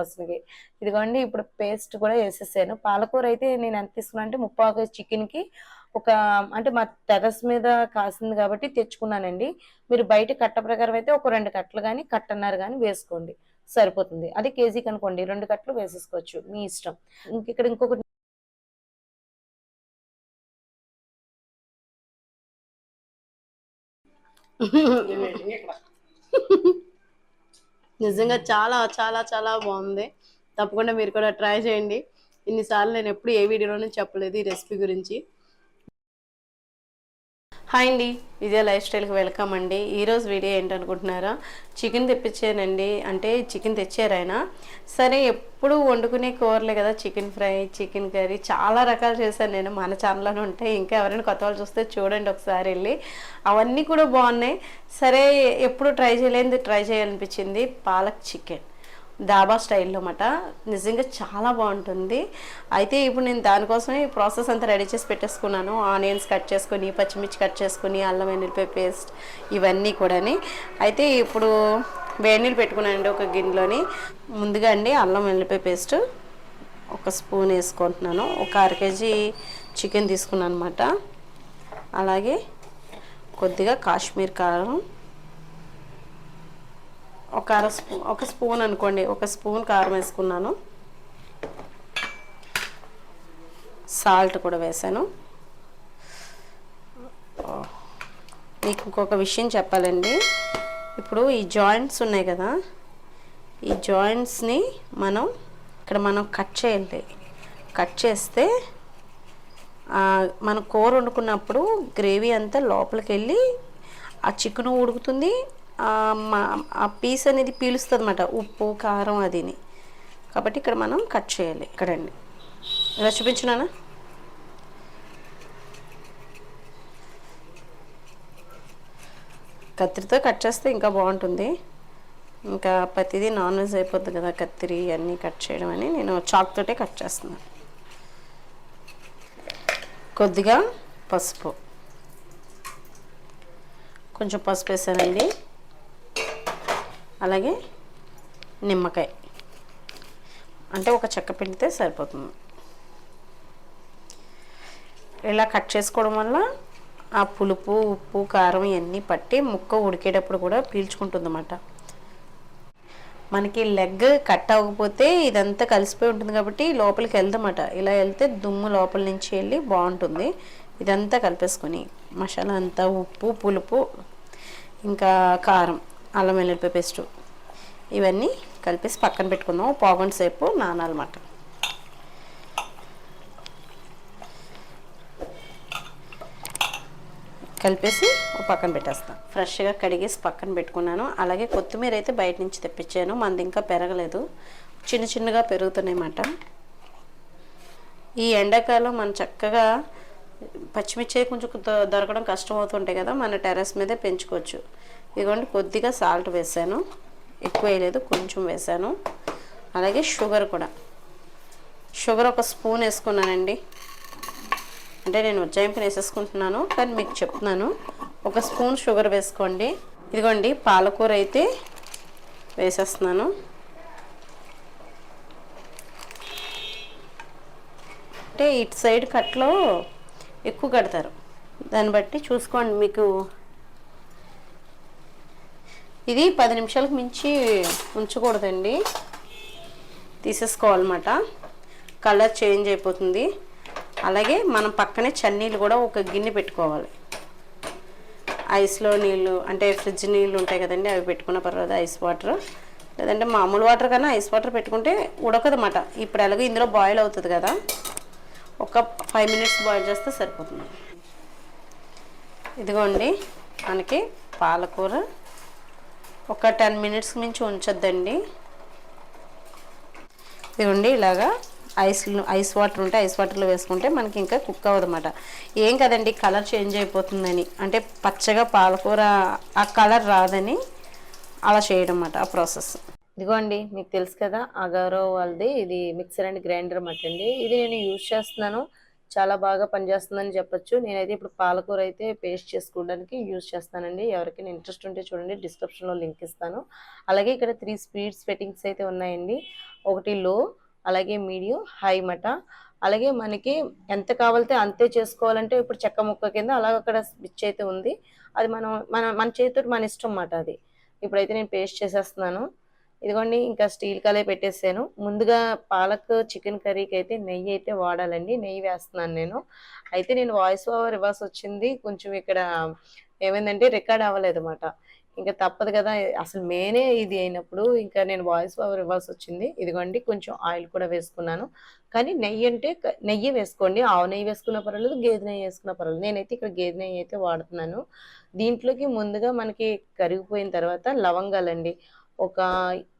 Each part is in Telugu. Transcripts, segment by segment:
అసలుకి ఇదిగోండి ఇప్పుడు పేస్ట్ కూడా వేసేసాను. పాలకూర అయితే నేను ఎంత తీసుకున్నా అంటే ముప్పై చికెన్కి ఒక అంటే మా టెరస్ మీద కాసింది కాబట్టి తెచ్చుకున్నానండి. మీరు బయట కట్ట ప్రకారం అయితే ఒక రెండు కట్టలు కానీ కట్టన్నారు కానీ వేసుకోండి. సరిపోతుంది. అది కేజీకి అనుకోండి రెండు కట్టలు వేసేసుకోవచ్చు మీ ఇష్టం. ఇంక ఇక్కడ ఇంకొకటి నిజంగా చాలా చాలా చాలా బాగుంది. తప్పకుండా మీరు కూడా ట్రై చేయండి. ఇన్నిసార్లు నేను ఎప్పుడు ఏ వీడియోలోనూ చెప్పలేదు ఈ రెసిపీ గురించి. హాయ్ అండి విజయ లైఫ్ స్టైల్కి వెల్కమ్ అండి. ఈరోజు వీడియో ఏంటనుకుంటున్నారా? చికెన్ తెప్పించానండి. అంటే చికెన్ తెచ్చారు సరే ఎప్పుడు వండుకునే కూరలే కదా చికెన్ ఫ్రై చికెన్ కర్రీ చాలా రకాలు చేశాను నేను. మన ఛానల్లోనే ఉంటాయి. ఇంకా ఎవరైనా కొత్త వాళ్ళు చూస్తే చూడండి ఒకసారి వెళ్ళి. అవన్నీ కూడా బాగున్నాయి. సరే ఎప్పుడు ట్రై చేయలేదు ట్రై చేయాలనిపించింది. పాలక్ చికెన్. దాబా స్టైల్లో అన్నమాట. నిజంగా చాలా బాగుంటుంది. అయితే ఇప్పుడు నేను దానికోసమే ఈ ప్రాసెస్ అంతా రెడీ చేసి పెట్టేసుకున్నాను. ఆనియన్స్ కట్ చేసుకొని పచ్చిమిర్చి కట్ చేసుకొని అల్లం వెల్లుల్లిపాయ పేస్ట్ ఇవన్నీ కూడాని. అయితే ఇప్పుడు వేడినీళ్ళు పెట్టుకున్నానండి ఒక గిన్నెలోని. ముందుగా అండి అల్లం వెల్లుల్లిపాయ పేస్ట్ ఒక స్పూన్ వేసుకుంటున్నాను. ఒక అర కేజీ చికెన్ తీసుకున్నాను అనమాట అలాగే కొద్దిగా కాశ్మీర్ కారం ఒక అర స్పూ ఒక స్పూన్ అనుకోండి. ఒక స్పూన్ కారం వేసుకున్నాను. సాల్ట్ కూడా వేసాను. మీకు ఇంకొక విషయం చెప్పాలండి. ఇప్పుడు ఈ జాయింట్స్ ఉన్నాయి కదా. ఈ జాయింట్స్ని మనం ఇక్కడ మనం కట్ చేయాలి. కట్ చేస్తే మనం కూర వండుకున్నప్పుడు గ్రేవీ అంతా లోపలికి వెళ్ళి ఆ చికెన్ ఉడుకుతుంది ఆ పీస్ అనేది పీలుస్తుంది అనమాట ఉప్పు కారం అదిని. కాబట్టి ఇక్కడ మనం కట్ చేయాలి. ఇక్కడండి ఇలా చూపించున్నానా కత్తిరితో కట్ చేస్తే ఇంకా బాగుంటుంది. ఇంకా ప్రతిదీ నాన్ వెజ్ అయిపోద్ది కదా కత్తిరి అన్నీ కట్ చేయడం అని నేను చాక్ తోటే కట్ చేస్తున్నాను కొద్దిగా పసుపు. కొంచెం పసుపు వేసానండి. అలాగే నిమ్మకాయ. అంటే ఒక చెక్క పిండితే సరిపోతుంది. ఇలా కట్ చేసుకోవడం వల్ల ఆ పులుపు ఉప్పు కారం ఇవన్నీ పట్టి ముక్క ఉడికేటప్పుడు కూడా పీల్చుకుంటుంది అన్నమాట మనకి లెగ్ కట్ అవ్వకపోతే ఇదంతా కలిసిపోయి ఉంటుంది కాబట్టి లోపలికి వెళ్దామట ఇలా వెళ్తే దుమ్ము లోపల నుంచి వెళ్ళి బాగుంటుంది. ఇదంతా కలిపేసుకొని మసాలా అంతా ఉప్పు పులుపు ఇంకా కారం. అల్లం వెల్లుల్లిపాయ పేస్ట్ ఇవన్నీ కలిపేసి పక్కన పెట్టుకుందాం. పావుగంట సేపు నానాలన్నమాట. కలిపేసి పక్కన పెట్టేస్తాను ఫ్రెష్గా కడిగేసి పక్కన పెట్టుకున్నాను. అలాగే కొత్తిమీర అయితే బయట నుంచి తెప్పించాను. మనది ఇంకా పెరగలేదు. చిన్న చిన్నగా పెరుగుతున్నాయన్నమాట ఈ ఎండాకాలం మనం చక్కగా పచ్చిమిర్చి కొంచెం దొ- దొరకడం కష్టం అవుతుంటాయి కదా మన టెర్రస్ మీదే పెంచుకోవచ్చు. ఇదిగోండి కొద్దిగా సాల్ట్ వేసాను. ఎక్కువ వేయలేదు కొంచెం వేసాను. అలాగే షుగర్ కూడా. షుగర్ ఒక స్పూన్ వేసుకున్నానండి. అంటే నేను ఉజ్జాయింపుని వేసేసుకుంటున్నాను కానీ మీకు చెప్తున్నాను. ఒక స్పూన్ షుగర్ వేసుకోండి. ఇదిగోండి పాలకూర అయితే వేసేస్తున్నాను. అంటే ఇటు సైడ్ కట్లో ఎక్కువ కడతారు. దాన్ని బట్టి చూసుకోండి మీకు ఇది పది నిమిషాలకు మించి ఉంచకూడదండి. తీసేసుకోవాలన్నమాట. కలర్ చేంజ్ అయిపోతుంది. అలాగే మనం పక్కనే చన్నీళ్ళు కూడా ఒక గిన్నె పెట్టుకోవాలి. ఐస్లో నీళ్ళు అంటే ఫ్రిడ్జ్ నీళ్ళు ఉంటాయి కదండి అవి పెట్టుకున్న పర్వాలేదు ఐస్ వాటర్. లేదంటే మామూలు వాటర్ కన్నా ఐస్ వాటర్ పెట్టుకుంటే ఉడకదన్నమాట. ఇప్పుడు ఎలాగో ఇందులో బాయిల్ అవుతుంది కదా. ఒక ఫైవ్ మినిట్స్ బాయిల్ చేస్తే సరిపోతుంది. ఇదిగోండి మనకి పాలకూర ఒక టెన్ మినిట్స్ మించి ఉంచొద్దండి. ఇదిగోండి ఇలాగా ఐస్ ఐస్ వాటర్ ఉంటే ఐస్ వాటర్లో వేసుకుంటే మనకి ఇంకా కుక్ అవ్వదన్నమాట. ఏం కదండి కలర్ చేంజ్ అయిపోతుందని. అంటే పచ్చగా పాలకూర ఆ కలర్ రాదని అలా చేయడం అన్నమాట ఆ ప్రాసెస్. ఇదిగోండి మీకు తెలుసు కదా అగారో వాళ్ళది ఇది మిక్సర్ అండ్ గ్రైండర్ అన్నమాట అండి. ఇది నేను యూజ్ చేస్తున్నాను. చాలా బాగా పనిచేస్తుందని చెప్పొచ్చు. నేనైతే ఇప్పుడు పాలకూర అయితే పేస్ట్ చేసుకోవడానికి యూజ్ చేస్తానండి. ఎవరికైనా ఇంట్రెస్ట్ ఉంటే చూడండి డిస్క్రిప్షన్లో లింక్ ఇస్తాను. అలాగే ఇక్కడ త్రీ స్పీడ్స్ సెట్టింగ్స్ అయితే ఉన్నాయండి. ఒకటి లో అలాగే మీడియం హై మట. అలాగే మనకి ఎంత కావాలితే అంతే చేసుకోవాలంటే ఇప్పుడు చెక్క ముక్క కింద అలాగే అక్కడ స్విచ్ అయితే ఉంది. అది మనం మన మన చేతితో మన ఇష్టం అన్నమాట అది. ఇప్పుడైతే నేను పేస్ట్ చేసేస్తున్నాను. ఇదిగోండి ఇంకా స్టీల్ కలే పెట్టేసాను. ముందుగా పాలక్ చికెన్ కర్రీకి అయితే నెయ్యి అయితే వాడాలండి. నెయ్యి వేస్తున్నాను నేను. అయితే నేను వాయిస్ ఓవర్ రివర్స్ వచ్చింది. కొంచెం ఇక్కడ ఏమైందంటే రికార్డ్ అవ్వలేదు అనమాట ఇంకా తప్పదు కదా అసలు మేనే ఇది అయినప్పుడు ఇంకా నేను వాయిస్ ఓవర్ ఇవ్వాల్సి వచ్చింది. ఇదిగోండి కొంచెం ఆయిల్ కూడా వేసుకున్నాను. కానీ నెయ్యి అంటే నెయ్యి వేసుకోండి. ఆవు నెయ్యి వేసుకున్న పర్వాలేదు గేదె నెయ్యి వేసుకున్న పర్వాలేదు. నేనైతే ఇక్కడ గేదె నెయ్యి అయితే వాడుతున్నాను. దీంట్లోకి ముందుగా మనకి కరిగిపోయిన తర్వాత లవంగాలండి. ఒక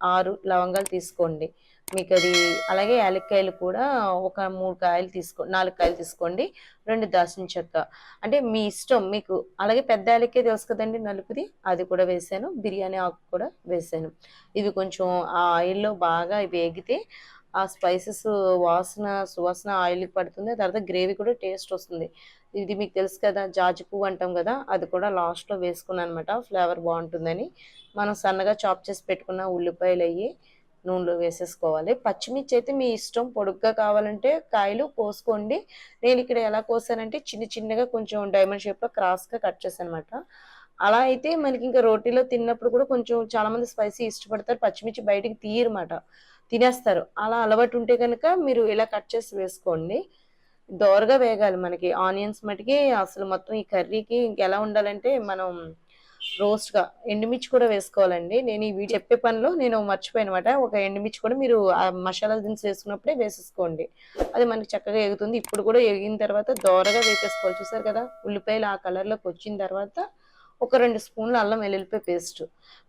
ఆరు లవంగాలు తీసుకోండి. మీకు అది అలాగే యాలక్కాయలు కూడా ఒక మూడు కాయలు తీసుకో నాలుగు కాయలు తీసుకోండి. రెండు దాల్చిన చెక్క. అంటే మీ ఇష్టం మీకు అలాగే పెద్ద యాలక్కాయ తెలుసు కదండి నలుపుది? అది కూడా వేసాను. బిర్యానీ ఆకు కూడా వేసాను. ఇవి కొంచెం ఆ ఆయిల్లో బాగా వేగితే ఆ స్పైసెస్ వాసన సువాసన ఆయిల్కి పడుతుంది. తర్వాత గ్రేవీ కూడా టేస్ట్ వస్తుంది. ఇది మీకు తెలుసు కదా జాజి పువ్వు అంటాం కదా అది కూడా లాస్ట్లో వేసుకున్నాను అనమాట ఫ్లేవర్ బాగుంటుందని. మనం సన్నగా చాప్ చేసి పెట్టుకున్న ఉల్లిపాయలు అయ్యి నూనెలో వేసేసుకోవాలి. పచ్చిమిర్చి అయితే మీ ఇష్టం పొడుగ్గా కావాలంటే కాయలు కోసుకోండి. నేను ఇక్కడ ఎలా కోసానంటే చిన్న చిన్నగా కొంచెం డైమండ్ షేప్లో క్రాస్గా కట్ చేశాను అనమాట అలా అయితే మనకి ఇంకా రోటీలో తిన్నప్పుడు కూడా కొంచెం చాలామంది స్పైసీ ఇష్టపడతారు పచ్చిమిర్చి బయటికి తీయరమాట తినేస్తారు. అలా అలవాటు ఉంటే కనుక మీరు ఇలా కట్ చేసి వేసుకోండి. దోరగా వేగాలి మనకి. ఆనియన్స్ మటుకి అసలు మొత్తం ఈ కర్రీకి ఇంకెలా ఉండాలంటే మనం రోస్ట్గా ఎండుమిర్చి కూడా వేసుకోవాలండి. నేను ఈ వీడియో చెప్పే పనిలో నేను మర్చిపోయానమాట. ఒక ఎండుమిర్చి కూడా మీరు ఆ మసాలా దినుసు వేసుకున్నప్పుడే వేసేసుకోండి. అది మనకి చక్కగా ఎగుతుంది. ఇప్పుడు కూడా ఎగిన తర్వాత దోరగా వేపేసుకోవాలి. చూసారు కదా? ఉల్లిపాయలు ఆ కలర్లోకి వచ్చిన తర్వాత ఒక రెండు స్పూన్లు అల్లం వెల్లుల్లిపాయ పేస్ట్.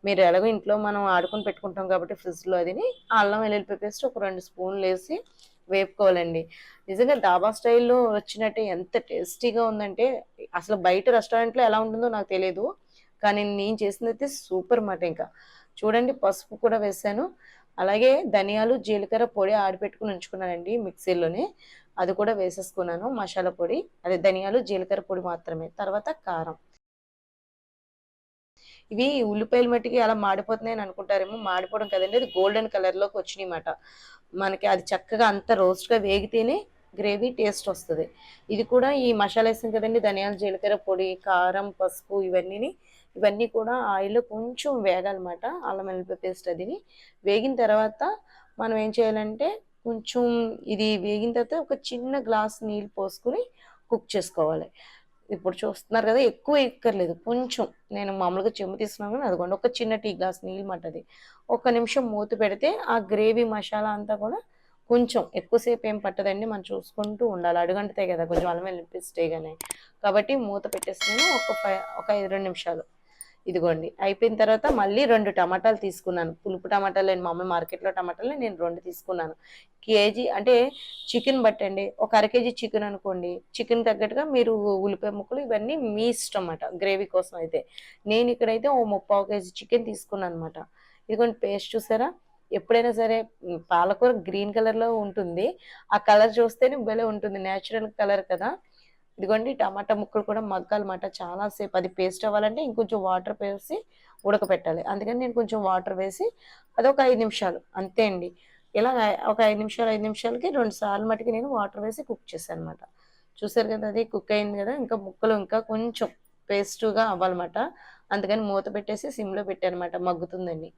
మీరు ఎలాగో ఇంట్లో మనం ఆడుకొని పెట్టుకుంటాం కాబట్టి ఫ్రిడ్జ్లో అదిని అల్లం వెల్లుల్లిపాయ పేస్ట్ ఒక రెండు స్పూన్లు వేసి వేపుకోవాలండి. నిజంగా దాబా స్టైల్లో వచ్చినట్టే ఎంత టేస్టీగా ఉందంటే అసలు బయట రెస్టారెంట్లో ఎలా ఉంటుందో నాకు తెలియదు కానీ నేను చేసింది అయితే సూపర్ మాట ఇంకా. చూడండి పసుపు కూడా వేసాను. అలాగే ధనియాలు జీలకర్ర పొడి ఆడిపెట్టుకుని ఉంచుకున్నానండి మిక్సీలోనే. అది కూడా వేసేసుకున్నాను మసాలా పొడి. అదే ధనియాలు జీలకర్ర పొడి మాత్రమే. తర్వాత కారం. ఇవి ఉల్లిపాయలు మట్టికి అలా మాడిపోతున్నాయని అనుకుంటారేమో మాడిపోవడం కదండి. అది గోల్డెన్ కలర్లోకి వచ్చినాయి అన్నమాట మనకి అది చక్కగా అంత రోస్ట్గా వేగితేనే గ్రేవీ టేస్ట్ వస్తుంది. ఇది కూడా ఈ మసాలా వేసాం కదండి ధనియాలు జీలకర్ర పొడి కారం పసుపు ఇవన్నీ ఇవన్నీ కూడా ఆయిల్లో కొంచెం వేగాలన్నమాట అల్లం వెల్లుల్లి పేస్ట్ అదిని. వేగిన తర్వాత మనం ఏం చేయాలంటే కొంచెం ఇది వేగిన తర్వాత ఒక చిన్న గ్లాస్ నీళ్ళు పోసుకుని కుక్ చేసుకోవాలి. ఇప్పుడు చూస్తున్నారు కదా ఎక్కువ ఎక్కర్లేదు. కొంచెం. నేను మామూలుగా చెంబు తీసుకున్నాను కానీ అదిగోండి ఒక చిన్న టీ గ్లాస్ నీళ్ళు మట్టది ఒక నిమిషం మూత పెడితే ఆ గ్రేవీ మసాలా అంతా కూడా కొంచెం ఎక్కువసేపు ఏం పట్టదండి మనం చూసుకుంటూ ఉండాలి. అడుగంటుతాయి కదా కొంచెం అల్లం వెల్లుల్లి కానీ కాబట్టి మూత పెట్టేసి ఒక ఫైవ్ ఒక ఐదు రెండు నిమిషాలు. ఇదిగోండి అయిపోయిన తర్వాత మళ్ళీ రెండు టమాటాలు తీసుకున్నాను. పులుపు టమాటాలు నేను మామూలు మార్కెట్లో టమాటాలు నేను రెండు తీసుకున్నాను. కేజీ అంటే చికెన్ బట్టండి ఒక అర కేజీ చికెన్ అనుకోండి. చికెన్ తగ్గట్టుగా మీరు ఉల్లిపాయ ముక్కలు ఇవన్నీ మీ ఇష్టం అన్నమాట. గ్రేవీ కోసం అయితే. నేను ఇక్కడైతే ఓ ముప్పావు కేజీ చికెన్ తీసుకున్నాను అనమాట ఇదిగోండి పేస్ట్ చూసారా? ఎప్పుడైనా సరే పాలకూర గ్రీన్ కలర్లో ఉంటుంది. ఆ కలర్ చూస్తేనే భలే ఉంటుంది. నేచురల్ కలర్ కదా. ఇదిగోండి టమాటా ముక్కలు కూడా మగ్గాలన్నమాట. చాలా సేపు అది పేస్ట్ అవ్వాలంటే ఇంకొంచెం వాటర్ వేసి ఉడకపెట్టాలి. అందుకని నేను కొంచెం వాటర్ వేసి అది ఒక ఐదు నిమిషాలు. అంతే అండి. ఇలా ఒక ఐదు నిమిషాలు ఐదు నిమిషాలకి రెండు సార్లు మటుకి నేను వాటర్ వేసి కుక్ చేశాను అనమాట చూసారు కదా అది కుక్ అయింది కదా ఇంకా ముక్కలు ఇంకా కొంచెం పేస్ట్గా అవ్వాలన్నమాట. అందుకని మూత పెట్టేసి సిమ్లో పెట్టానమాట మగ్గుతుందండి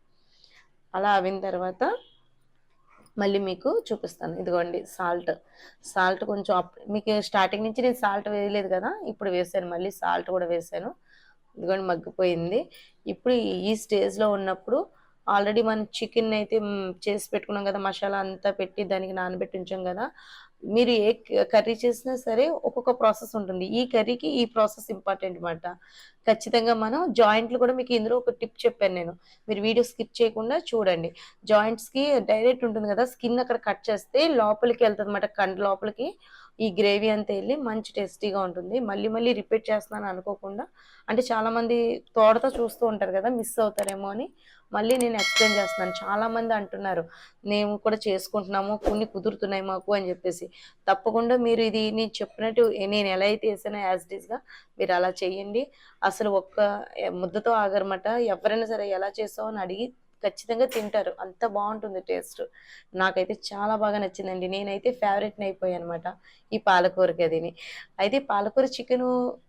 అలా అవిన తర్వాత మళ్ళీ మీకు చూపిస్తాను. ఇదిగోండి సాల్ట్ సాల్ట్ కొంచెం మీకు స్టార్టింగ్ నుంచి నేను సాల్ట్ వేయలేదు కదా ఇప్పుడు వేసాను. మళ్ళీ సాల్ట్ కూడా వేసాను. ఇదిగోండి మగ్గిపోయింది. ఇప్పుడు ఈ స్టేజ్లో ఉన్నప్పుడు ఆల్రెడీ మనం చికెన్ అయితే చేసి పెట్టుకున్నాం కదా మసాలా అంతా పెట్టి దానికి నానబెట్టి ఉంచాం కదా మీరు ఏ కర్రీ చేసినా సరే ఒక్కొక్క ప్రాసెస్ ఉంటుంది. ఈ కర్రీకి ఈ ప్రాసెస్ ఇంపార్టెంట్ అనమాట ఖచ్చితంగా మనం జాయింట్లు కూడా మీకు ఇందులో ఒక టిప్ చెప్పాను నేను. మీరు వీడియో స్కిప్ చేయకుండా చూడండి. జాయింట్స్కి డైరెక్ట్ ఉంటుంది కదా స్కిన్ అక్కడ కట్ చేస్తే లోపలికి వెళ్తుంది అనమాట కండ్ లోపలికి ఈ గ్రేవీ అంతా వెళ్ళి మంచి టేస్టీగా ఉంటుంది. మళ్ళీ మళ్ళీ రిపీట్ చేస్తున్నాను అనుకోకుండా. అంటే చాలామంది తోడతో చూస్తూ ఉంటారు కదా మిస్ అవుతారేమో అని. మళ్ళీ నేను ఎక్స్ప్లెయిన్ చేస్తున్నాను. చాలా మంది అంటున్నారు మేము కూడా చేసుకుంటున్నాము కొన్ని కుదురుతున్నాయి మాకు అని చెప్పేసి. తప్పకుండా మీరు ఇది నేను చెప్పినట్టు నేను ఎలా అయితే వేసానో యాజ్ డీస్గా మీరు అలా చేయండి. అసలు ఒక్క ముద్దతో ఆగరమాట. ఎవరైనా సరే ఎలా చేస్తావు అని అడిగి ఖచ్చితంగా తింటారు. అంత బాగుంటుంది టేస్ట్. నాకైతే చాలా బాగా నచ్చిందండి. నేనైతే ఫేవరెట్ అయిపోయాను అనమాట ఈ పాలకూరకి అదిని అయితే పాలకూర చికెన్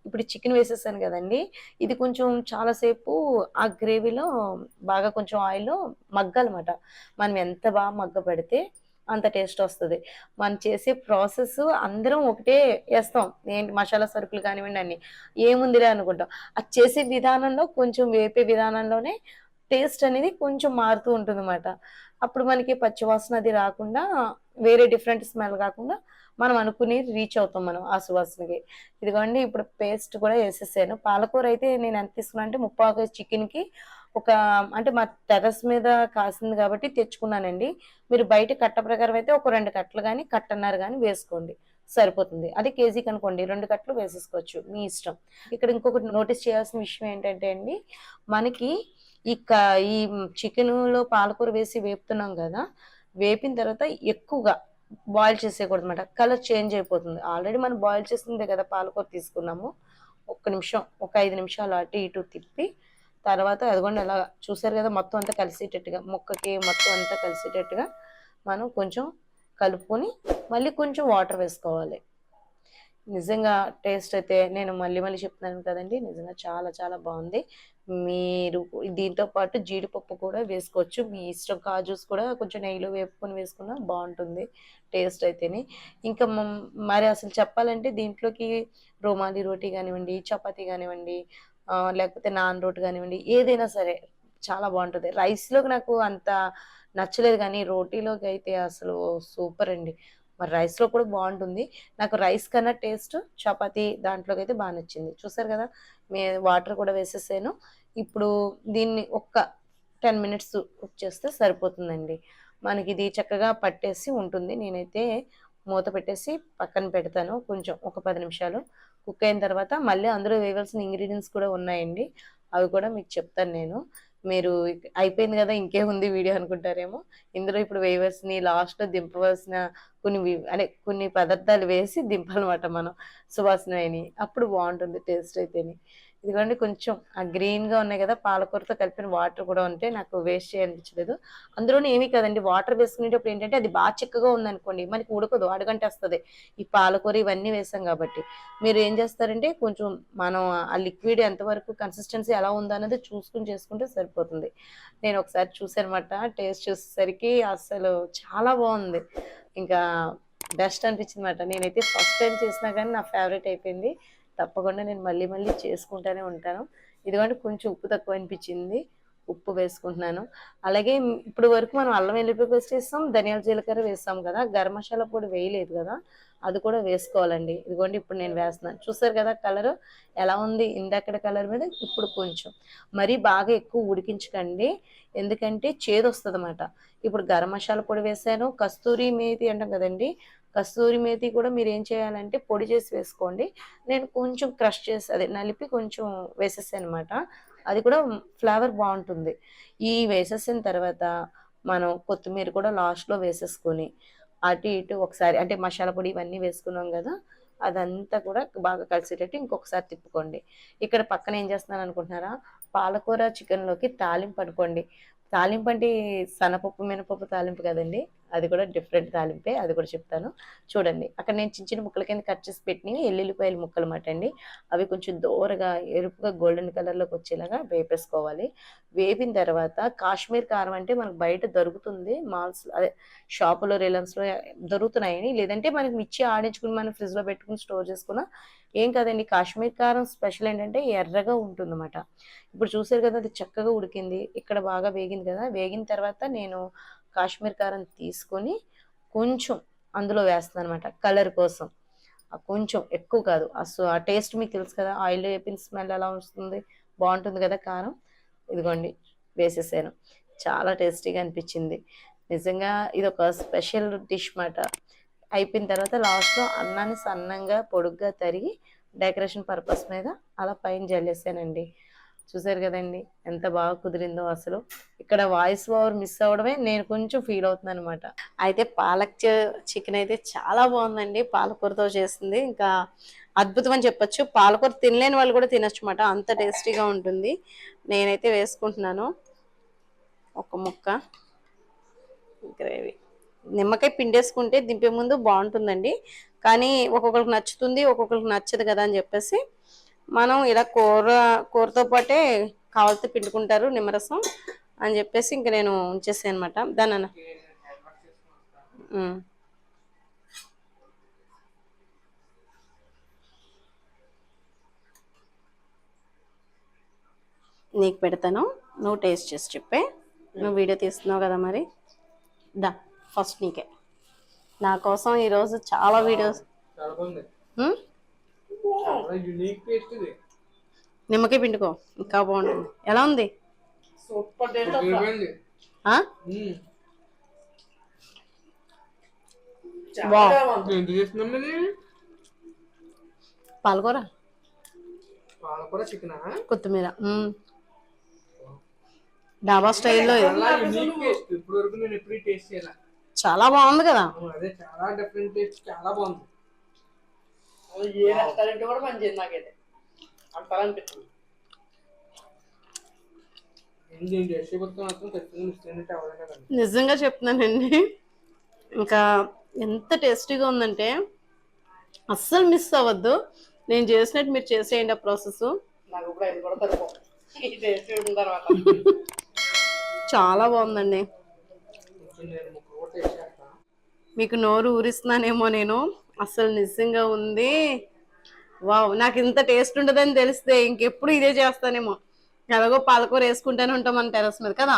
ఇప్పుడు చికెన్ వేసేసాను కదండి. ఇది కొంచెం చాలాసేపు ఆ గ్రేవీలో బాగా కొంచెం ఆయిల్లో మగ్గాలన్నమాట. మనం ఎంత బాగా మగ్గ పెడితే అంత టేస్ట్ వస్తుంది. మనం చేసే ప్రాసెస్ అందరం ఒకటే వేస్తాం. ఏంటి మసాలా సరుకులు కానివ్వండి అన్ని. ఏముందిలే అనుకుంటాం. అది చేసే విధానంలో కొంచెం వేపే విధానంలోనే టేస్ట్ అనేది కొంచెం మారుతూ ఉంటుంది అనమాట అప్పుడు మనకి పచ్చివాసన అది రాకుండా వేరే డిఫరెంట్ స్మెల్ కాకుండా మనం అనుకుని రీచ్ అవుతాం మనం ఆ సువాసనకి. ఇదిగోండి ఇప్పుడు పేస్ట్ కూడా వేసేసాను. పాలకూర అయితే నేను ఎంత తీసుకున్నా అంటే ముప్పాకు చికెన్కి ఒక అంటే మా టెరస్ మీద కాసింది కాబట్టి తెచ్చుకున్నానండి. మీరు బయట కట్ట ప్రకారం అయితే ఒక రెండు కట్టలు కానీ కట్టన్నారు కానీ వేసుకోండి. సరిపోతుంది. అదే కేజీకి అనుకోండి రెండు కట్టలు వేసేసుకోవచ్చు. మీ ఇష్టం. ఇక్కడ ఇంకొకటి నోటీస్ చేయాల్సిన విషయం ఏంటంటే అండి మనకి ఈ క ఈ చికెన్లో పాలకూర వేసి వేపుతున్నాం కదా వేపిన తర్వాత ఎక్కువగా బాయిల్ చేసేయకూడదు అనమాట కలర్ చేంజ్ అయిపోతుంది. ఆల్రెడీ మనం బాయిల్ చేసిందే కదా పాలకూర తీసుకున్నాము. ఒక్క నిమిషం ఒక ఐదు నిమిషాలు అటు ఇటు తిప్పి తర్వాత అదిగోండి అలా చూసారు కదా మొత్తం అంతా కలిసేటట్టుగా ముక్కకి మొత్తం అంతా కలిసేటట్టుగా మనం కొంచెం కలుపుకొని మళ్ళీ కొంచెం వాటర్ వేసుకోవాలి. నిజంగా టేస్ట్ అయితే నేను మళ్ళీ మళ్ళీ చెప్తున్నాను కదండి. నిజంగా చాలా చాలా బాగుంది. మీరు దీంతో పాటు జీడిపప్పు కూడా వేసుకోవచ్చు. మీ ఇష్టం కాజూస్ కూడా కొంచెం నెయ్యిలో వేపుకొని వేసుకున్నా బాగుంటుంది టేస్ట్ అయితేనే. ఇంకా మరి అసలు చెప్పాలంటే దీంట్లోకి రోమాలి రోటీ కానివ్వండి చపాతీ కానివ్వండి లేకపోతే నాన్ రోటీ కానివ్వండి ఏదైనా సరే చాలా బాగుంటుంది. రైస్లోకి నాకు అంత నచ్చలేదు కానీ రోటీలోకి అయితే అసలు సూపర్ అండి. మరి రైస్లో కూడా బాగుంటుంది. నాకు రైస్ కన్నా టేస్ట్ చపాతి దాంట్లోకి అయితే బాగా నచ్చింది. చూసారు కదా మే వాటర్ కూడా వేసేసాను. ఇప్పుడు దీన్ని ఒక్క టెన్ మినిట్స్ కుక్ చేస్తే సరిపోతుందండి. మనకి ఇది చక్కగా పట్టేసి ఉంటుంది. నేనైతే మూత పెట్టేసి పక్కన పెడతాను. కొంచెం ఒక పది నిమిషాలు కుక్ అయిన తర్వాత మళ్ళీ అందులో వేయవలసిన ఇంగ్రీడియంట్స్ కూడా ఉన్నాయండి. అవి కూడా మీకు చెప్తాను నేను. మీరు అయిపోయింది కదా ఇంకే ఉంది వీడియో అనుకుంటారేమో. ఇందులో ఇప్పుడు వేయవలసిన లాస్ట్లో దింపవలసిన కొన్ని అనే అదే కొన్ని పదార్థాలు వేసి దింపాలన్నమాట మనం సువాసన అయినాయి అప్పుడు బాగుంటుంది టేస్ట్ అయితేని. ఇదిగోండి కొంచెం ఆ గ్రీన్గా ఉన్నాయి కదా పాలకూరతో కలిపిన వాటర్ కూడా ఉంటే నాకు వేస్ట్ చేయాలనిపించలేదు. అందులోనే ఏమీ కదండి వాటర్ వేసుకునేటప్పుడు ఏంటంటే అది బాగా చిక్కగా ఉందనుకోండి మనకి ఉడకదు అడుగంటే వస్తుంది ఈ పాలకూర ఇవన్నీ వేసాం కాబట్టి. మీరు ఏం చేస్తారంటే కొంచెం మనం ఆ లిక్విడ్ ఎంతవరకు కన్సిస్టెన్సీ ఎలా ఉందన్నది చూసుకుని చేసుకుంటే సరిపోతుంది. నేను ఒకసారి చూసానమాట టేస్ట్ చూసేసరికి అసలు చాలా బాగుంది. ఇంకా బెస్ట్ అనిపించింది అనమాట నేనైతే ఫస్ట్ టైం చేసినా కానీ నా ఫేవరెట్ అయిపోయింది. తప్పకుండా నేను మళ్ళీ మళ్ళీ చేసుకుంటూనే ఉంటాను. ఇదిగోండి కొంచెం ఉప్పు తక్కువ అనిపించింది. ఉప్పు వేసుకుంటున్నాను. అలాగే ఇప్పుడు వరకు మనం అల్లం వెల్లుల్లి పేస్ట్ వేస్తాం ధనియాల జీలకర్ర వేస్తాం కదా. గరం మసాలా పొడి వేయలేదు కదా. అది కూడా వేసుకోవాలండి. ఇదిగోండి ఇప్పుడు నేను వేస్తున్నాను. చూసారు కదా కలర్? ఎలా ఉంది? ఇందాకడ కలర్ మీద ఇప్పుడు కొంచెం. మరీ బాగా ఎక్కువ ఉడికించకండి. ఎందుకంటే చేదు వస్తుంది అన్నమాట ఇప్పుడు గరం మసాలా పొడి వేసాను. కస్తూరి మేతి అంటాం కదండి కస్తూరి మేతి కూడా మీరు ఏం చేయాలంటే పొడి చేసి వేసుకోండి. నేను కొంచెం క్రష్ చేసి అదే నలిపి కొంచెం వేసేసాను అనమాట అది కూడా ఫ్లేవర్ బాగుంటుంది. ఈ వేసేసిన తర్వాత మనం కొత్తిమీర కూడా లాస్ట్లో వేసేసుకొని అటు ఇటు ఒకసారి అంటే మసాలా పొడి ఇవన్నీ వేసుకున్నాం కదా అదంతా కూడా బాగా కలిసేటట్టు ఇంకొకసారి తిప్పుకోండి. ఇక్కడ పక్కన ఏం చేస్తున్నాను అనుకుంటున్నారా? పాలకూర చికెన్లోకి తాలింపు అనుకోండి. తాలింపు అంటే సన్నపప్పు మినపప్పు తాలింపు కదండి. అది కూడా డిఫరెంట్ తాలింపే అది కూడా చెప్తాను. చూడండి అక్కడ నేను చిన్న చిన్న ముక్కల కింద కట్ చేసి పెట్టినవి ఎల్లుల్లిపాయలు ముక్కలు మాట అండి. అవి కొంచెం దూరగా ఎరుపుగా గోల్డెన్ కలర్లోకి వచ్చేలాగా వేపేసుకోవాలి. వేపిన తర్వాత కాశ్మీర్ కారం అంటే మనకు బయట దొరుకుతుంది. మాల్స్ అదే షాపులో రిలయన్స్లో దొరుకుతున్నాయని. లేదంటే మనకి మిర్చి ఆడించుకుని మనం ఫ్రిడ్జ్లో పెట్టుకుని స్టోర్ చేసుకున్నా ఏం కాదండి కాశ్మీర్ కారం స్పెషల్ ఏంటంటే ఎర్రగా ఉంటుందన్నమాట. ఇప్పుడు చూసారు కదా అది చక్కగా ఉడికింది. ఇక్కడ బాగా వేగింది కదా. వేగిన తర్వాత నేను కాశ్మీర్ కారం తీసుకొని కొంచెం అందులో వేస్తాను అనమాట కలర్ కోసం. కొంచెం ఎక్కువ కాదు అసలు ఆ టేస్ట్ మీకు తెలుసు కదా ఆయిల్ వేపిన స్మెల్ ఎలా వస్తుంది బాగుంటుంది కదా కారం. ఇదిగోండి వేసేసాను. చాలా టేస్టీగా అనిపించింది. నిజంగా ఇది ఒక స్పెషల్ డిష్ మాట అయిపోయిన తర్వాత లాస్ట్లో అన్నాన్ని సన్నంగా పొడుగ్గా తరిగి డెకరేషన్ పర్పస్ మీద అలా పైన జల్లేసానండి. చూసారు కదండి ఎంత బాగా కుదిరిందో అసలు. ఇక్కడ వాయిస్ ఓవర్ మిస్ అవ్వడమే నేను కొంచెం ఫీల్ అవుతున్నాను అనమాట అయితే పాలక్ చికెన్ అయితే చాలా బాగుందండి పాలకూరతో చేసింది. ఇంకా అద్భుతం అని చెప్పొచ్చు. పాలకూర తినలేని వాళ్ళు కూడా తినొచ్చు అనమాట అంత టేస్టీగా ఉంటుంది. నేనైతే వేసుకుంటున్నాను. ఒక ముక్క గ్రేవీ. నిమ్మకాయ పిండేసుకుంటే దింపే ముందు బాగుంటుందండి. కానీ ఒక్కొక్కరికి నచ్చుతుంది ఒక్కొక్కరికి నచ్చదు కదా అని చెప్పేసి మనం ఇలా కూర కూరతో పాటే కావాలితే పిండుకుంటారు నిమ్మరసం అని చెప్పేసి ఇంక నేను ఉంచేసాను అనమాట దాని అన్న. ఉమ్. నీకు పెడతాను. నువ్వు టేస్ట్ చేసి చెప్పే. నువ్వు వీడియో తీస్తున్నావు కదా మరి. దా ఫస్ట్ నీకే. నా కోసం ఈరోజు చాలా వీడియోస్ చాలా బాగుంది ఉమ్? చాలా యూనిక్ టేస్ట్ ఇది. నిమ్మకాయ పిండుకో ఇంకా బాగుంటుంది. ఎలా ఉంది? సూపర్ పాలకూర. పాలకూర చికెన్ కొత్తిమీర. డాబా స్టైల్లో చాలా బాగుంది కదా. అదే చాలా డిఫరెంట్ టేస్ట్ చాలా బాగుంది. ఏ రెస్టారెంట్ కూడా పనిచేయదు నాకైతే. నిజంగా చెప్తున్నానండి. ఇంకా ఎంత టేస్టీగా ఉందంటే అస్సలు మిస్ అవ్వద్దు. నేను చేసినట్టు మీరు చేసేయండి ఆ ప్రాసెస్. నాకు కూడా ఇది కూడా సరిపోతుంది ఈ టేస్ట్ ఉన్న తర్వాత. చాలా బాగుందండి. మీకు నోరు ఊరిస్తున్నానేమో నేను. అసలు నిజంగా ఉంది? వావ్ నాకు ఇంత టేస్ట్ ఉంటుందని తెలిస్తే ఇంకెప్పుడు ఇదే చేస్తానేమో. ఎలాగో పాలకూర వేసుకుంటూనే ఉంటాం మన టెరస్ మీద కదా?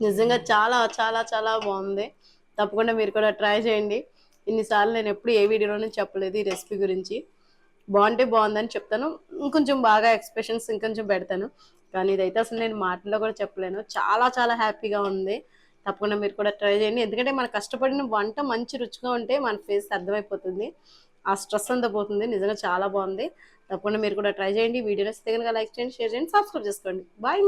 నిజంగా చాలా చాలా చాలా బాగుంది. తప్పకుండా మీరు కూడా ట్రై చేయండి. ఇన్నిసార్లు నేను ఎప్పుడు ఏ వీడియోలోనే చెప్పలేదు ఈ రెసిపీ గురించి. బాగుంటే బాగుందని చెప్తాను. ఇంకొంచెం బాగా ఎక్స్ప్రెషన్స్ ఇంకొంచెం పెడతాను. కానీ ఇదైతే అసలు నేను మాటల్లో కూడా చెప్పలేను. చాలా చాలా హ్యాపీగా ఉంది. తప్పకుండా మీరు కూడా ట్రై చేయండి. ఎందుకంటే మన కష్టపడిన వంట మంచి రుచిగా ఉంటే మన ఫేస్ అర్థమైపోతుంది. ఆ స్ట్రెస్ అంతా పోతుంది. నిజంగా చాలా బాగుంది. తప్పకుండా మీరు కూడా ట్రై చేయండి. వీడియో నచ్చితే కనుక లైక్ చేయండి షేర్ చేయండి సబ్స్క్రైబ్ చేసుకోండి. బాయ్